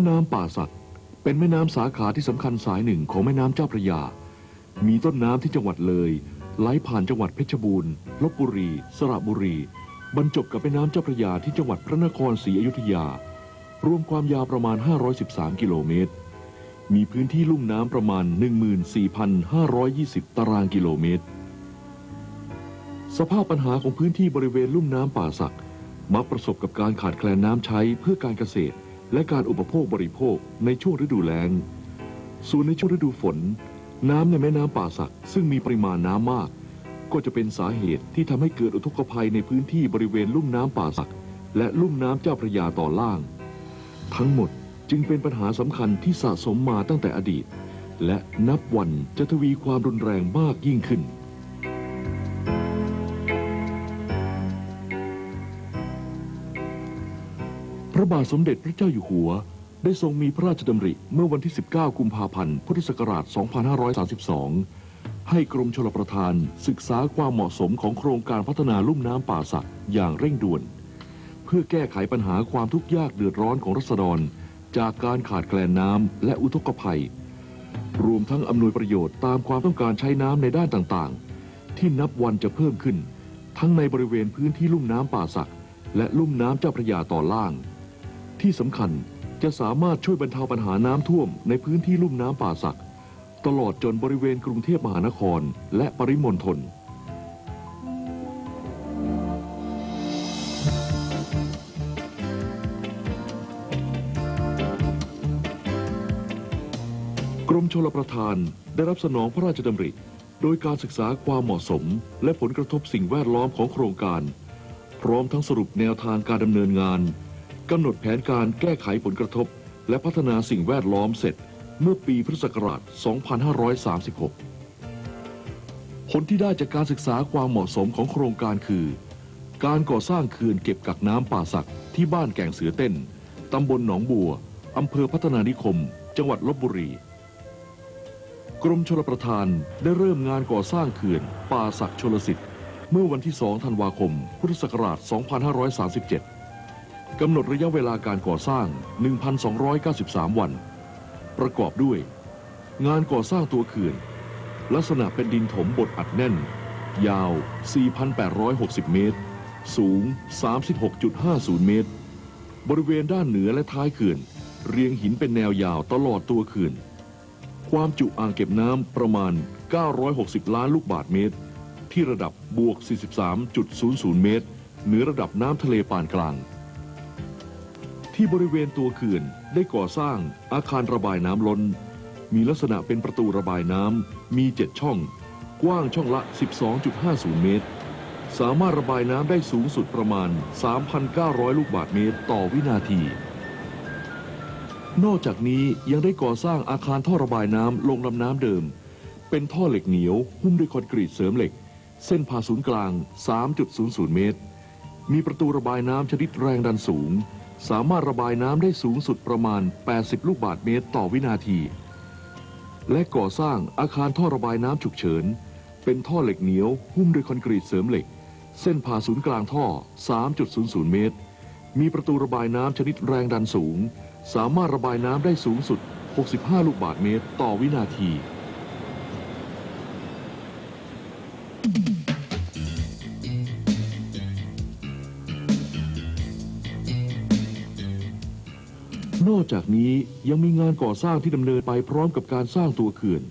แม่น้ำป่าสักเป็นแม่น้ำสาขาที่สำคัญสายหนึ่งของแม่น้ำเจ้าพระยา มีต้นน้ำที่จังหวัดเลย ไหลผ่านจังหวัดเพชรบูรณ์ลบบุรี สระบุรี บรรจบกับแม่น้ำเจ้าพระยาที่จังหวัดพระนครศรีอยุธยา รวมความยาวประมาณ 513 กิโลเมตร มีพื้นที่ลุ่มน้ำประมาณ 14,520 ตารางกิโลเมตร สภาพปัญหาของพื้นที่บริเวณลุ่มน้ำป่าสักมักประสบกับการขาดแคลนน้ำใช้เพื่อการเกษตร และการอุปโภคบริโภคในช่วงฤดูแล้ง ส่วนในช่วงฤดูฝน น้ำในแม่น้ำป่าสักซึ่งมีปริมาณน้ำมาก ก็จะเป็นสาเหตุที่ทำให้เกิดอุทกภัยในพื้นที่บริเวณลุ่มน้ำป่าสัก และลุ่มน้ำเจ้าพระยาต่อล่าง ทั้งหมดจึงเป็นปัญหาสำคัญที่สะสมมาตั้งแต่อดีต และนับวันจะทวีความรุนแรงมากยิ่งขึ้น ระบาทสมเด็จพระเจ้าอยู่หัว ได้ทรงมีพระราชดำริเมื่อวันที่ 19 กุมภาพันธ์ พุทธศักราช 2532 ให้กรมชลประทานศึกษาความเหมาะสมของโครงการพัฒนาลุ่มน้ำป่าสักอย่างเร่งด่วน เพื่อแก้ไขปัญหาความทุกข์ยากเดือดร้อนของรัษฎร จากการขาดแคลนน้ำและอุทกภัย รวมทั้งอำนวยประโยชน์ตามความต้องการใช้น้ำในด้านต่างๆ ที่นับวันจะเพิ่มขึ้น ทั้งในบริเวณพื้นที่ลุ่มน้ำป่าสักและลุ่มน้ำเจ้าพระยาต่อล่าง ที่สำคัญจะสามารถช่วยบรรเทาปัญหาน้ำท่วมในพื้นที่ลุ่มน้ำป่าสัก ตลอดจนบริเวณกรุงเทพมหานครและปริมณฑลกรมชลประทานได้รับสนองพระราชดำริ โดยการศึกษาความเหมาะสม และผลกระทบสิ่งแวดล้อมของโครงการ พร้อมทั้งสรุปแนวทางการดำเนินงาน กำหนดแผนการแก้ไขผลกระทบ และพัฒนาสิ่งแวดล้อมเสร็จเมื่อปีพุทธศักราช 2536 ผลที่ได้จากการศึกษาความเหมาะสมของโครงการคือ การก่อสร้างเขื่อนเก็บกักน้ำป่าสักที่บ้านแก่งเสือเต้น ตำบลหนองบัว อำเภอพัฒนานิคม จังหวัดลบบุรี กรมชลประทานได้เริ่มงานก่อสร้างเขื่อนป่าสักชลสิทธิ์ เมื่อวันที่ 2 ธันวาคม พุทธศักราช 2537 กำหนดระยะเวลาการก่อสร้าง 1,293 วัน ประกอบด้วย งานก่อสร้างตัวเขื่อน ลักษณะเป็นดินถมบดอัดแน่น ยาว 4,860 เมตร สูง 36.50 เมตร บริเวณด้านเหนือและท้ายเขื่อน เรียงหินเป็นแนวยาวตลอดตัวเขื่อน ความจุอ่างเก็บน้ำประมาณ 960 ล้านลูกบาทเมตร ที่ระดับ บวก 43.00 เมตรเหนือระดับน้ำทะเลปานกลาง ที่บริเวณตัวเขื่อนได้ก่อสร้างอาคารระบายน้ำล้น มีลักษณะเป็นประตูระบายน้ำมี7ช่อง กว้างช่องละ 12.50 เมตร สามารถระบายน้ำได้สูงสุดประมาณ 3,900 ลูกบาทเมตรต่อวินาที นอกจากนี้ยังได้ก่อสร้างอาคารท่อระบายน้ำลงลำน้ำเดิม เป็นท่อเหล็กเหนียว หุ้มด้วยคอนกรีตเสริมเหล็ก เส้นผ่าศูนย์กลาง 3.00 เมตร มีประตูระบายน้ำชนิดแรงดันสูง สามารถระบายน้ำได้สูงสุดประมาณ 80 ลูกบาทเมตรต่อวินาที และก่อสร้างอาคารท่อระบายน้ำฉุกเฉิน เป็นท่อเหล็กเหนียว หุ้มด้วยคอนกรีตเสริมเหล็ก เส้นผ่าศูนย์กลางท่อ 3.00 เมตร มีประตูระบายน้ำชนิดแรงดันสูง สามารถระบายน้ำได้สูงสุด 65 ลูกบาทเมตร ต่อวินาที อกจากนี้ยังมีงานก่อสร้างที่ดำเนินไปพร้อมกับการสร้างตัวเขื่อน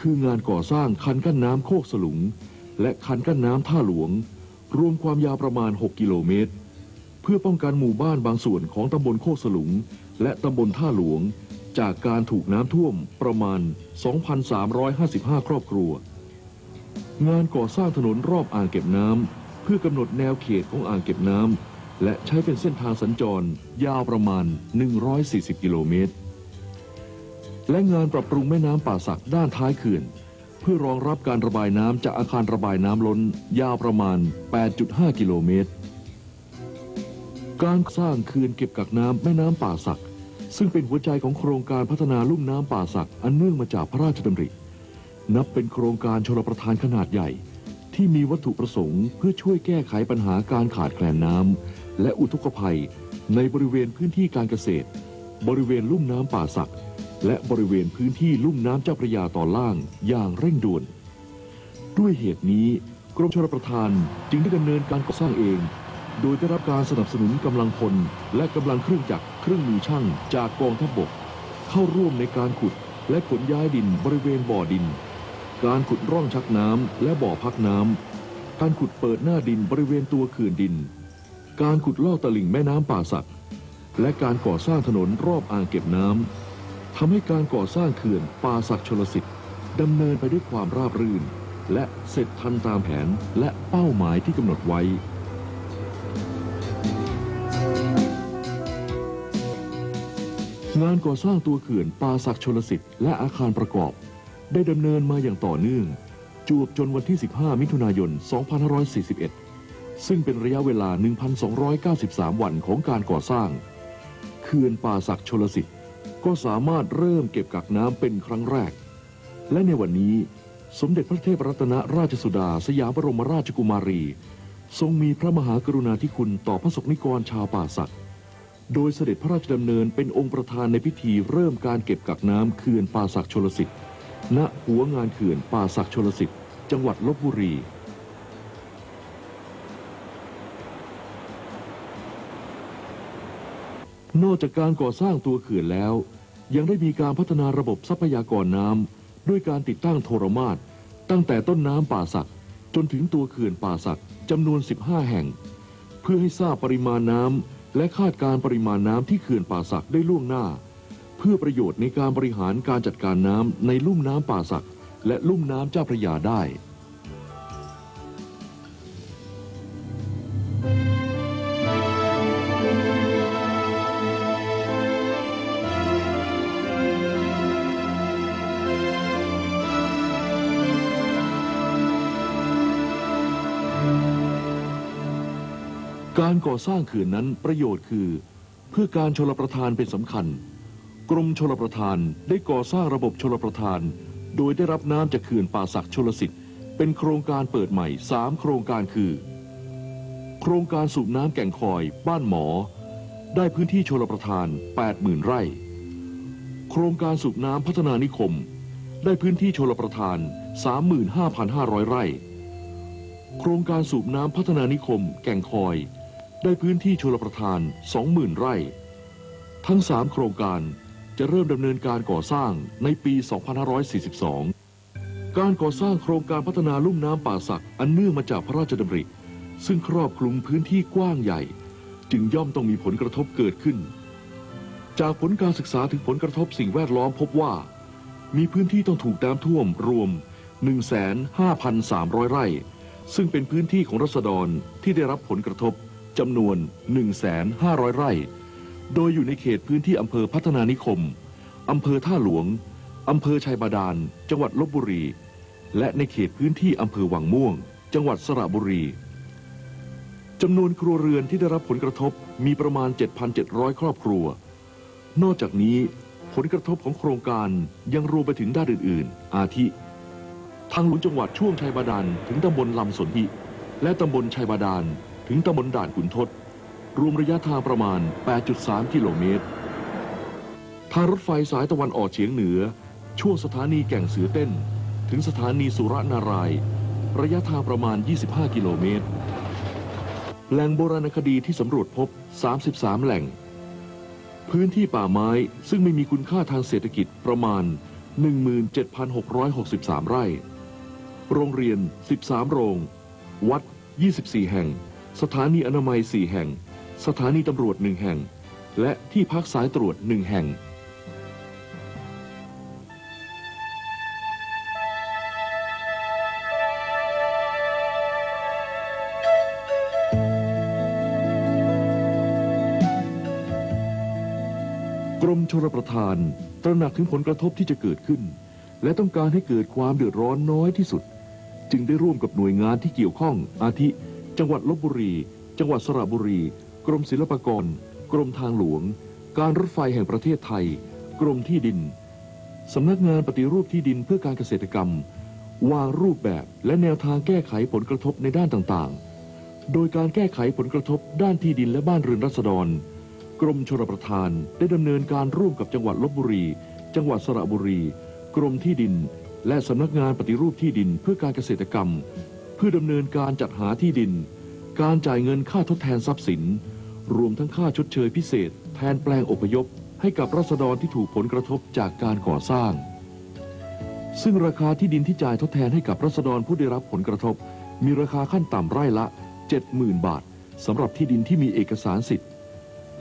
คืองานก่อสร้างคันกั้นน้ำโคกสลุง และคันกั้นน้ำท่าหลวง รวมความยาวประมาณ 6 กิโลเมตร เพื่อป้องกันหมู่บ้านบางส่วนของตำบลโคกสลุง และตำบลท่าหลวง จากการถูกน้ำท่วมประมาณ 2,355 ครอบครัว งานก่อสร้างถนนรอบอ่างเก็บน้ำเพื่อกำหนดแนวเขตของอ่างเก็บน้ำ และใช้เป็นเส้นทางสัญจรยาวประมาณ 140 กิโลเมตร และงานปรับปรุงแม่น้ำป่าสักด้านท้ายเขื่อน เพื่อรองรับการระบายน้ำจากอาคารระบายน้ำล้น ยาวประมาณ 8.5 กิโลเมตร การสร้างเขื่อนเก็บกักน้ำแม่น้ำป่าสัก ซึ่งเป็นหัวใจของโครงการพัฒนาลุ่มน้ำป่าสักอันเนื่องมาจากพระราชดำริ นับเป็นโครงการชลประทานขนาดใหญ่ที่มีวัตถุประสงค์เพื่อช่วยแก้ไขปัญหาการขาดแคลนน้ำ และอุทกภัยในบริเวณพื้นที่การเกษตร บริเวณลุ่มน้ำป่าสัก และบริเวณพื้นที่ลุ่มน้ำเจ้าพระยาตอนล่างอย่างเร่งด่วน ด้วยเหตุนี้กรมชลประทานจึงได้ดำเนินการก่อสร้างเอง โดยได้รับการสนับสนุนกำลังพลและกำลังเครื่องจักรเครื่องมือช่างจากกองทัพบก เข้าร่วมในการขุดและขนย้ายดินบริเวณบ่อดิน การขุดร่องชักน้ำและบ่อพักน้ำการขุดเปิดหน้าดินบริเวณตัวเขื่อนดิน การขุดลอกตลิ่งแม่น้ำป่าสัก และการก่อสร้างถนนรอบอ่างเก็บน้ำทำให้การก่อสร้างเขื่อนป่าสักชลสิทธิ์ดำเนินไปด้วยความราบรื่น และเสร็จทันตามแผนและเป้าหมายที่กำหนดไว้งานก่อสร้างตัวเขื่อนป่าสักชลสิทธิ์และอาคารประกอบ ได้ดำเนินมาอย่างต่อเนื่อง จวบจนวันที่ 15 มิถุนายน 2541 ซึ่งเป็นระยะเวลา 1,293 วันของการก่อสร้างเขื่อนป่าสักชลสิทธิ์ ก็สามารถเริ่มเก็บกักน้ำเป็นครั้งแรก และในวันนี้สมเด็จพระเทพรัตนราชสุดาสยามบรมราชกุมารี ทรงมีพระมหากรุณาธิคุณต่อพระสงฆ์นิกรชาวป่าสักโดยเสด็จพระราชดำเนินเป็นองค์ประธานในพิธีเริ่มการเก็บกักน้ำเขื่อนป่าสักชลสิทธิ์ ณหัวงานเขื่อนป่าสักชลสิทธิ์ จังหวัดลบบุรี นอกจากการก่อสร้างตัวเขื่อนแล้ว ยังได้มีการพัฒนาระบบทรัพยากรน้ำด้วยการติดตั้งโทรมาตตั้งแต่ต้นน้ำป่าสักจนถึงตัวเขื่อนป่าสักจำนวน 15 แห่ง เพื่อให้ทราบปริมาณน้ำและคาดการปริมาณน้ำที่เขื่อนป่าสักได้ล่วงหน้า เพื่อประโยชน์ในการบริหารการจัดการน้ำในลุ่มน้ำป่าสักและลุ่มน้ำเจ้าพระยาได้ การก่อสร้างเขื่อนนั้นประโยชน์คือ เพื่อการชลประทานเป็นสำคัญ กรมชลประทานได้ก่อสร้างระบบชลประทาน โดยได้รับน้ำจากเขื่อนป่าสักชลสิทธิ์เป็นโครงการเปิดใหม่ 3 โครงการคือ โครงการสูบน้ำแก่งคอย บ้านหมอ ได้พื้นที่ชลประทาน 80,000 ไร่ โครงการสูบน้ำพัฒนานิคม ได้พื้นที่ชลประทาน 35,500 ไร่ โครงการสูบน้ำพัฒนานิคม แก่งคอย ได้พื้นที่ชลประทาน 20,000 ไร่ ทั้ง 3 โครงการจะเริ่มดำเนินการก่อสร้างในปี 2542 การก่อสร้างโครงการพัฒนาลุ่มน้ำป่าสักอันเนื่องมาจากพระราชดำริ ซึ่งครอบคลุมพื้นที่กว้างใหญ่ จึงย่อมต้องมีผลกระทบเกิดขึ้น จากผลการศึกษาถึงผลกระทบสิ่งแวดล้อมพบว่า มีพื้นที่ต้องถูกน้ำท่วมรวม 15,300 ไร่ ซึ่งเป็นพื้นที่ของรัษฎรที่ได้รับผลกระทบ จำนวน 1,500 ไร่ โดยอยู่ในเขตพื้นที่อำเภอพัฒนานิคม อำเภอท่าหลวง อำเภอชัยบาดาล จังหวัดลบบุรี และในเขตพื้นที่อำเภอวังม่วง จังหวัดสระบุรีจำนวนครัวเรือนที่ได้รับผลกระทบมีประมาณ 7,700 ครอบครัว นอกจากนี้ผลกระทบของโครงการยังรวมไปถึงด้านอื่น ๆ อาทิ ทางหลวงจังหวัดช่วงชัยบาดาลถึงตำบลลำสนธิและตำบลชัยบาดาล ถึงตำบลด่านขุนทด รวมระยะทางประมาณ 8.3 กิโลเมตร ทางรถไฟสายตะวันออกเฉียงเหนือ ช่วงสถานีแก่งเสือเต้น ถึงสถานีสุรนาราย ระยะทางประมาณ 25 กิโลเมตร แหล่งโบราณคดีที่สำรวจพบ 33 แหล่ง พื้นที่ป่าไม้ซึ่งไม่มีคุณค่าทางเศรษฐกิจประมาณ 17,663 ไร่ โรงเรียน 13 โรง วัด 24 แห่ง สถานีอนามัย4แห่ง สถานีตำรวจ1แห่ง และที่พักสายตรวจ1แห่ง กรมชลประทาน ตระหนักถึงผลกระทบที่จะเกิดขึ้น และต้องการให้เกิดความเดือดร้อนน้อยที่สุด จึงได้ร่วมกับหน่วยงานที่เกี่ยวข้องอาทิ จังหวัดลบบุรี จังหวัดสระบุรี กรมศิลปากร กรมทางหลวง การรถไฟแห่งประเทศไทย กรมที่ดิน สำนักงานปฏิรูปที่ดินเพื่อการเกษตรกรรม วางรูปแบบและแนวทางแก้ไขผลกระทบในด้านต่างๆ โดยการแก้ไขผลกระทบด้านที่ดินและบ้านเรือนรัษฎร กรมชลประทานได้ดำเนินการร่วมกับจังหวัดลบบุรี จังหวัดสระบุรี กรมที่ดิน และสำนักงานปฏิรูปที่ดินเพื่อการเกษตรกรรม เพื่อดำเนินการจัดหาที่ดิน การจ่ายเงินค่าทดแทนทรัพย์สิน รวมทั้งค่าชดเชยพิเศษ แทนแปลงอพยพ ให้กับรัษฎรที่ถูกผลกระทบจากการก่อสร้าง ซึ่งราคาที่ดินที่จ่ายทดแทนให้กับรัษฎรผู้ได้รับผลกระทบ มีราคาขั้นต่ำไร่ละ 70,000 บาทสำหรับที่ดินที่มีเอกสารสิทธิ์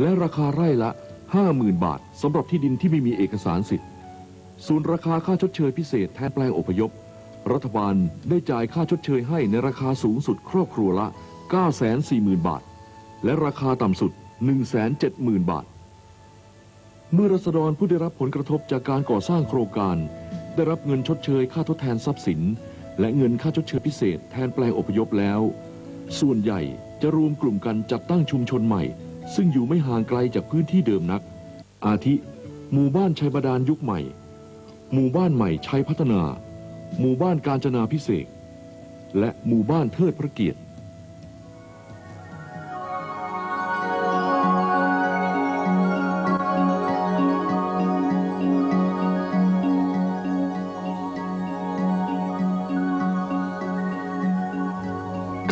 และราคาไร่ละ 50,000 บาทสำหรับที่ดินที่ไม่มีเอกสารสิทธิ์ส่วนราคาค่าชดเชยพิเศษแทนแปลงอพยพ รัฐบาลได้จ่ายค่าชดเชยให้ในราคาสูงสุดครอบครัวละ 940,000 บาท และราคาต่ำสุด 170,000 บาท เมื่อรัษฎรผู้ได้รับผลกระทบจากการก่อสร้างโครงการ ได้รับเงินชดเชยค่าทดแทนทรัพย์สิน และเงินค่าชดเชยพิเศษแทนแปลงอพยพแล้ว ส่วนใหญ่จะรวมกลุ่มกันจัดตั้งชุมชนใหม่ ซึ่งอยู่ไม่ห่างไกลจากพื้นที่เดิมนัก อาทิ หมู่บ้านชัยบาดาลยุคใหม่ หมู่บ้านใหม่ชัยพัฒนา หมู่บ้านการจนาพิเศษและหมู่บ้านเทิดพระเกียรติ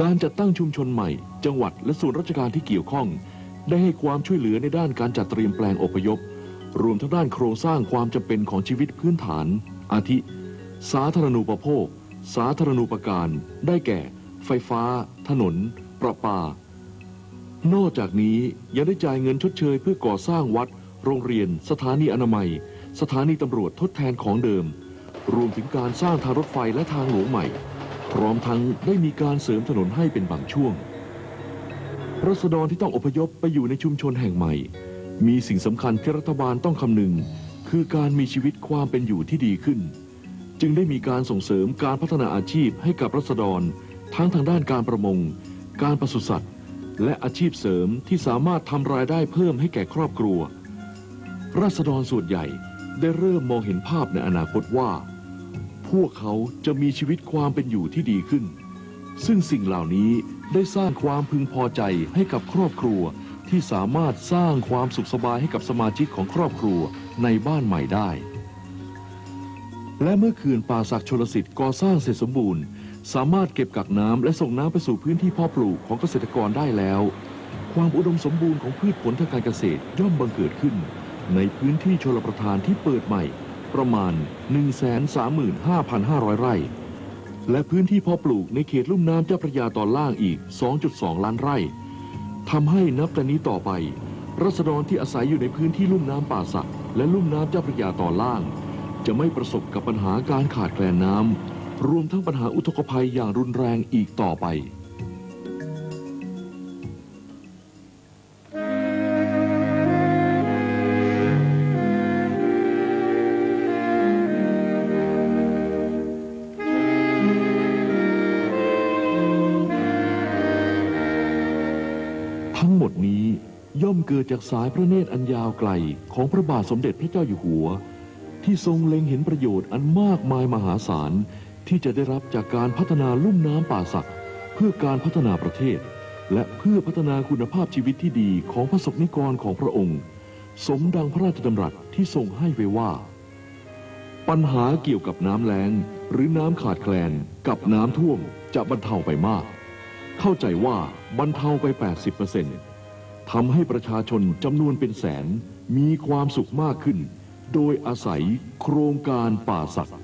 การจัดตั้งชุมชนใหม่ จังหวัดและส่วนราชการที่เกี่ยวข้อง ได้ให้ความช่วยเหลือในด้านการจัดเตรียมแปลงอพยพ รวมทั้งด้านโครงสร้างความจำเป็นของชีวิตพื้นฐาน อาทิ สาธารณูปโภค สาธารณูปการ ได้แก่ ไฟฟ้า ถนน ประปา นอกจากนี้ยังได้จ่ายเงินชดเชยเพื่อก่อสร้างวัด โรงเรียน สถานีอนามัย สถานีตำรวจทดแทนของเดิม รวมถึงการสร้างทางรถไฟและทางหลวงใหม่ พร้อมทั้งได้มีการเสริมถนนให้เป็นบางช่วงรัษฎรที่ต้องอพยพไปอยู่ในชุมชนแห่งใหม่ มีสิ่งสำคัญที่รัฐบาลต้องคำนึง คือการมีชีวิตความเป็นอยู่ที่ดีขึ้น จึงได้มีการส่งเสริมการพัฒนาอาชีพให้กับรัษฎร ทั้งทางด้านการประมง การปศุสัตว์ และอาชีพเสริมที่สามารถทำรายได้เพิ่มให้แก่ครอบครัวรัษฎรส่วนใหญ่ได้เริ่มมองเห็นภาพในอนาคตว่า พวกเขาจะมีชีวิตความเป็นอยู่ที่ดีขึ้น ซึ่งสิ่งเหล่านี้ได้สร้างความพึงพอใจให้กับครอบครัวที่สามารถสร้างความสุขสบายให้กับสมาชิกของครอบครัวในบ้านใหม่ได้ และเมื่อเขื่อนป่าศักดิ์ชลสิทธิ์ก่อสร้างเสร็จสมบูรณ์ สามารถเก็บกักน้ำและส่งน้ำไปสู่พื้นที่เพาะปลูกของเกษตรกรได้แล้ว ความอุดมสมบูรณ์ของพืชผลทางการเกษตรย่อมบังเกิดขึ้น ในพื้นที่ชลประทานที่เปิดใหม่ ประมาณ 135,500 ไร่ และพื้นที่เพาะปลูกในเขตลุ่มน้ำเจ้าพระยาตอนล่างอีก 2.2 ล้านไร่ทำให้นับแต่นี้ต่อไปรัษฎรที่อาศัยอยู่ในพื้นที่ลุ่มน้ำป่าสักและลุ่มน้ำเจ้าพระยาตอนล่าง จะไม่ประสบกับปัญหาการขาดแคลนน้ำรวมทั้งปัญหาอุทกภัยอย่างรุนแรงอีกต่อไป ทั้งหมดนี้ย่อมเกิดจากสายพระเนตรอันยาวไกลของพระบาทสมเด็จพระเจ้าอยู่หัว ที่ทรงเล็งเห็นประโยชน์อันมากมายมหาศาล ที่จะได้รับจากการพัฒนาลุ่มน้ำป่าสัก เพื่อการพัฒนาประเทศ และเพื่อพัฒนาคุณภาพชีวิตที่ดีของพระสงฆ์นิกรของพระองค์ สมดังพระราชดำรัสที่ทรงให้ไว้ว่า ปัญหาเกี่ยวกับน้ำแล้ง หรือน้ำขาดแคลนกับน้ำท่วมจะบรรเทาไปมาก เข้าใจว่าบรรเทาไป 80%ทำให้ประชาชนจำนวนเป็นแสนมีความสุขมากขึ้น โดยอาศัยโครงการป่าสัก